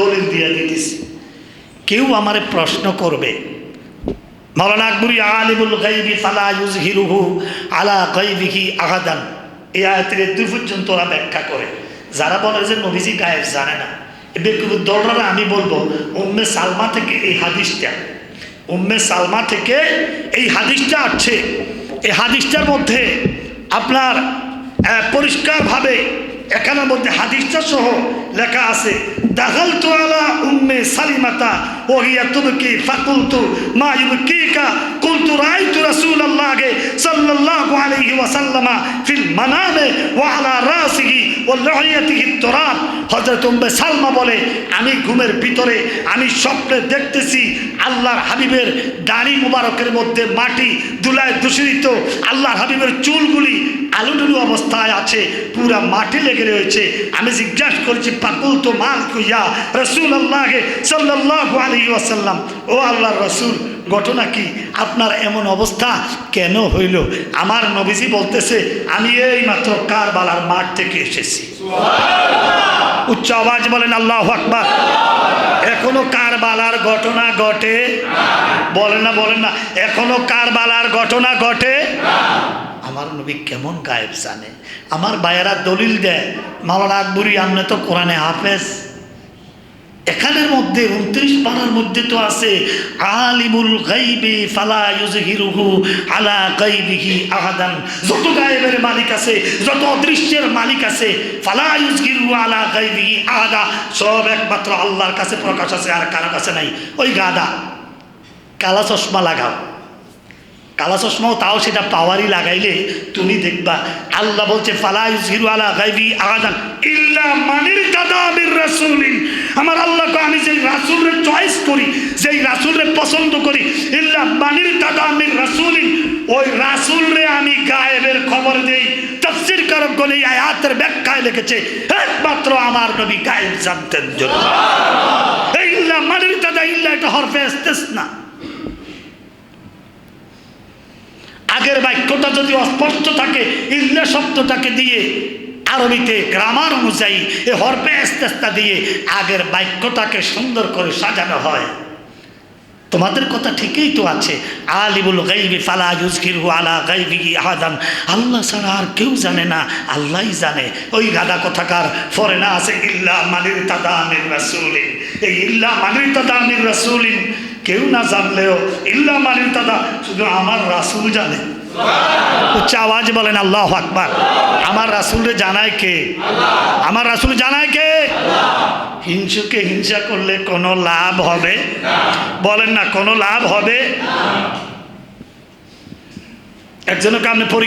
দলিল দিয়ে দিতেছি। কেউ আমারে প্রশ্ন করবে, মৌলানা আকবরী আলিবুল গাইবি ফালা ইউজহিরুহু আলা গাইবিহি আহাদান। এই আয়াতের দুই পর্যন্ত ওরা ব্যাখ্যা করে। যারা বলে যে নবীজি গায়েব জানে না ব্যক্তিগত দলরা আমি বলব, উম্মে সালমা থেকে এই হাদিসটা, উম্মে সালমা থেকে এই হাদিসটা আছে এই হাদিসটার মধ্যে আপনার পরিষ্কারভাবে এখানের মধ্যে হাদিসটা সহ লেখা আছে দাখাল তো আলা উম্মে সালিমাতা ও হিয়া তুবকি ফাকুলতু মা ইউবকিকা, কুলতু রাআইতু রাসূলুল্লাহি সাল্লাল্লাহু আলাইহি ওয়াসাল্লামা ফিল মানামে ওয়া আলা রাসিহি ওয়া লিহিয়াতিহি তুরাব হযরত উম্মে সালমা বলে, আমি ঘুমের ভিতরে, আমি স্বপ্নে দেখতেছি আল্লাহর হাবিবের দাড়ি মুবারকের মধ্যে মাটি দুলায় দূষিত, আল্লাহর হাবিবের চুলগুলি আলুডুলু অবস্থায় আছে, পুরা মাটি লেগে রয়েছে। আমি জিজ্ঞাসা করছি পাকুল তো মাল কুইয়া রসুল আল্লাহ সাল্লাহ আলী ওয়াসাল্লাম? ও আল্লাহর রসুল, ঘটনা কি? আপনার এমন অবস্থা কেন হইল? আমার নবীজি বলতেছে আমি এই মাত্র কারবালার মাঠ থেকে এসেছি। উচ্চ আওয়াজ বলেন আল্লাহ আকবার। এখনও কারবালার ঘটনা ঘটে? বলেন না বলেন না। এখনও কারবালার ঘটনা ঘটে? আমার নবী কেমন গায়েব জানে। আমার বায়েরা দলিল দেয় মাওলানা আকবরী আমনে তো কোরআনে হাফেজ। এখানের মধ্যে উনত্রিশ পাড়ার মধ্যে তো আছে, আলিমুল গাইবি ফালা ইউজহিরুহু আলা গাইবিহি আহাদান। যত গায়েবের মালিক আছে, যত অদৃশ্যের মালিক আছে, ফালা ইউজহিরুহু আলা গাইবিহি আহাদা। সব একমাত্র আল্লাহর কাছে প্রকাশ আছে আর কারও কাছে নাই। ওই গাদা কালা চশমা লাগাও। কালা চশমাও তাও সেটা পাওয়ারই লাগাইলে তুমি দেখবা। আল্লাহ বলছে আমার আল্লাহকে আমি যেই রাসূলরে চয়েস করি, যেই রাসূলরে পছন্দ করি, ইল্লা মানির তাদামির রাসূলিন, ওই রাসূলরে আমি গায়েবের খবর দেই। তাফসীর কারকগণ এই আয়াতের ব্যাখ্যায় লিখেছে, একমাত্র আমার নবী গায়েব জানতেন জন্য। ইল্লা মানির তাদা ইল্লা এটা হরফে ইস্তেসনা। আগের বাক্যটা যদি অস্পষ্ট থাকে ইল্লা শব্দটাকে দিয়ে আরবিতে গ্রামার অনুযায়ী এ হরপে ইস্তেস্তা দিয়ে আগের বাক্যটাকে সুন্দর করে সাজানো হয়। তোমাদের কথা ঠিকই তো আছে। আলিবুল গাইবি ফালা ইউজকিরহু আলা গাইবিহি আহাদান। আল্লাহ ছাড়া আর কেউ জানে না, আল্লাহই জানে। ওই গাদা কথাকার, ফরে না আছে ইল্লা মানির তাদামির রাসূলিন এই ইল্লা মানির তাদামির রাসূলিন কেউ না জানলেও ইল্লা মানির তাদা শুধু আমার রাসূল জানে। উচ্চ আওয়াজ বলেন আল্লাহ আকবার। আমার রাসূলরে জানায় কে? আমার রাসুল জানায় কে? হিংসুকে হিংসা করলে কোনো লাভ হবে? বলেন না কোনো লাভ হবে? একজনকে আপনি